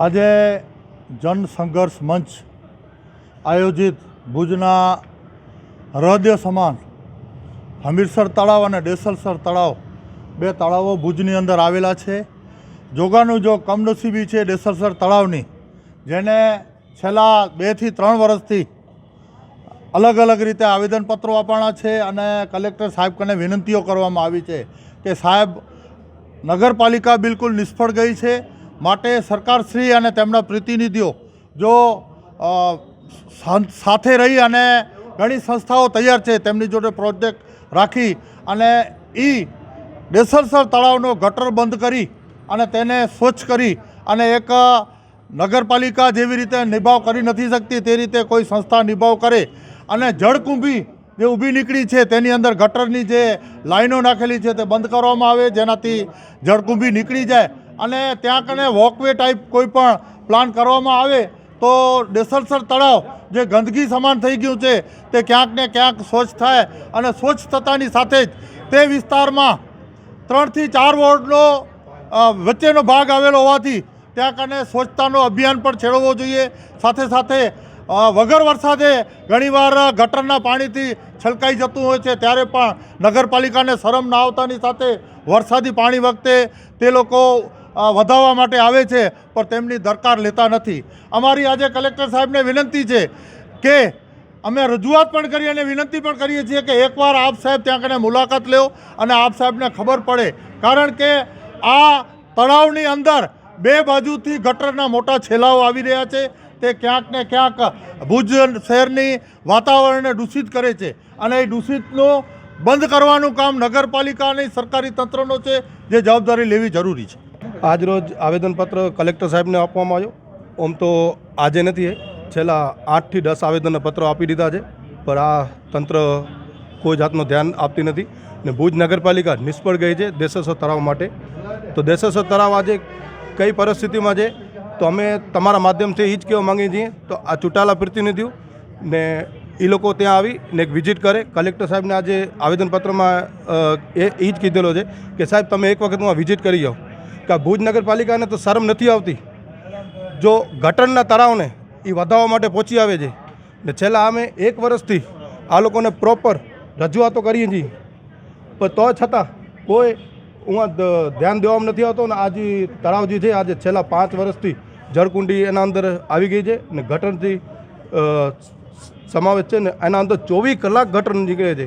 આજે જન સંઘર્ષ મંચ આયોજિત ભુજના હૃદય સમાન હમીરસર તળાવ અને ડેસલસર તળાવ બે તળાવો ભુજની અંદર આવેલા છે. જોગાનું જો કમનસીબી છે ડેસલસર તળાવની, જેને છેલ્લા બેથી ત્રણ વર્ષથી અલગ અલગ રીતે આવેદનપત્રો આપવાના છે અને કલેક્ટર સાહેબ કને વિનંતીઓ કરવામાં આવી છે કે સાહેબ, નગરપાલિકા બિલકુલ નિષ્ફળ ગઈ છે. માટે સરકારશ્રી અને તેમના પ્રતિનિધિઓ જો સાથે રહી અને ઘણી સંસ્થાઓ તૈયાર છે, તેમની જોડે પ્રોજેક્ટ રાખી અને એ ડેસરસર તળાવનો ગટર બંધ કરી અને તેને સ્વચ્છ કરી અને એક નગરપાલિકા જેવી રીતે નિભાવ કરી નથી શકતી તે રીતે કોઈ સંસ્થા નિભાવ કરે અને જળકુંભી જે ઊભી નીકળી છે તેની અંદર ગટરની જે લાઈનો નાખેલી છે તે બંધ કરવામાં આવે, જેનાથી જળકુંભી નીકળી જાય અને ત્યાં કને વોકવે ટાઈપ કોઈ પણ પ્લાન કરવામાં આવે તો ડેસરસર તળાવ જે ગંદકી સમાન થઈ ગયું છે, તે ક્યાંક ને ક્યાંક સ્વચ્છ થાય અને સ્વચ્છ થતાની સાથે જ તે વિસ્તારમાં ત્રણથી ચાર વોર્ડનો વચ્ચેનો ભાગ આવેલો હોવાથી ત્યાં કને સ્વચ્છતાનો અભિયાન પણ છેડવવો જોઈએ. સાથે સાથે વગર વરસાદે ઘણીવાર ગટરના પાણીથી છલકાઈ જતું હોય છે. ત્યારે પણ નગરપાલિકાને શરમ ના આવતાની સાથે વરસાદી પાણી વખતે તે લોકો વધાવવા માટે આવે છે, પણ તેમની દરકાર લેતા નથી. અમારી આજે કલેક્ટર સાહેબને વિનંતી છે કે અમે રજૂઆત પણ કરી અને વિનંતી પણ કરીએ છીએ કે એકવાર આપ સાહેબ ત્યાં કને મુલાકાત લો અને આપ સાહેબને ખબર પડે. કારણ કે આ તળાવની અંદર બે બાજુથી ગટરના મોટા છેલાઓ આવી રહ્યા છે. તે ક્યાંક ને ક્યાંક ભુજ શહેરની વાતાવરણને દૂષિત કરે છે અને એ દૂષિતનું બંધ કરવાનું કામ નગરપાલિકા અને સરકારી તંત્રનો છે, જે જવાબદારી લેવી જરૂરી છે. આજરોજ આવેદનપત્ર કલેક્ટર સાહેબને આપવામાં આવ્યો. આમ તો આજે નથી છેલ્લા આઠથી દસ આવેદનપત્રો આપી દીધા છે. પણ આ તંત્ર કોઈ જાતનું ધ્યાન આપતી નથી. ને ભુજ નગરપાલિકા નિષ્ફળ ગઈ છે દેશેશ્વર તળાવ માટે. તો દેશેશ્વર તળાવ આજે કઈ પરિસ્થિતિમાં છે? તો અમે તમારા માધ્યમથી એ જ કહેવા માંગીએ છીએ. તો આ ચૂંટાયેલા પ્રતિનિધિઓ ને એ લોકો ત્યાં આવી ને એક વિઝિટ કરે. કલેક્ટર સાહેબને આજે આવેદનપત્રમાં એ એ જ કીધેલો છે કે સાહેબ, તમે એક વખત હું વિઝિટ કરી જાઓ. કે ભુજ નગરપાલિકાને તો શરમ નથી આવતી. જો ગટરના તળાવને એ વધારવા માટે પહોંચી આવે છે. ને છેલ્લા અમે એક વર્ષથી આ લોકોને પ્રોપર રજૂઆતો કરીએ છીએ. પણ તો છતાં કોઈ હું ધ્યાન દેવામાં નથી આવતો ને આ જે તળાવ જે છે, આજે છેલ્લા પાંચ વર્ષથી જળકુંડી એના અંદર આવી ગઈ છે ને ગટરથી સમાવેશ છે ને એના અંદર ચોવીસ કલાક ગટર નીકળે છે.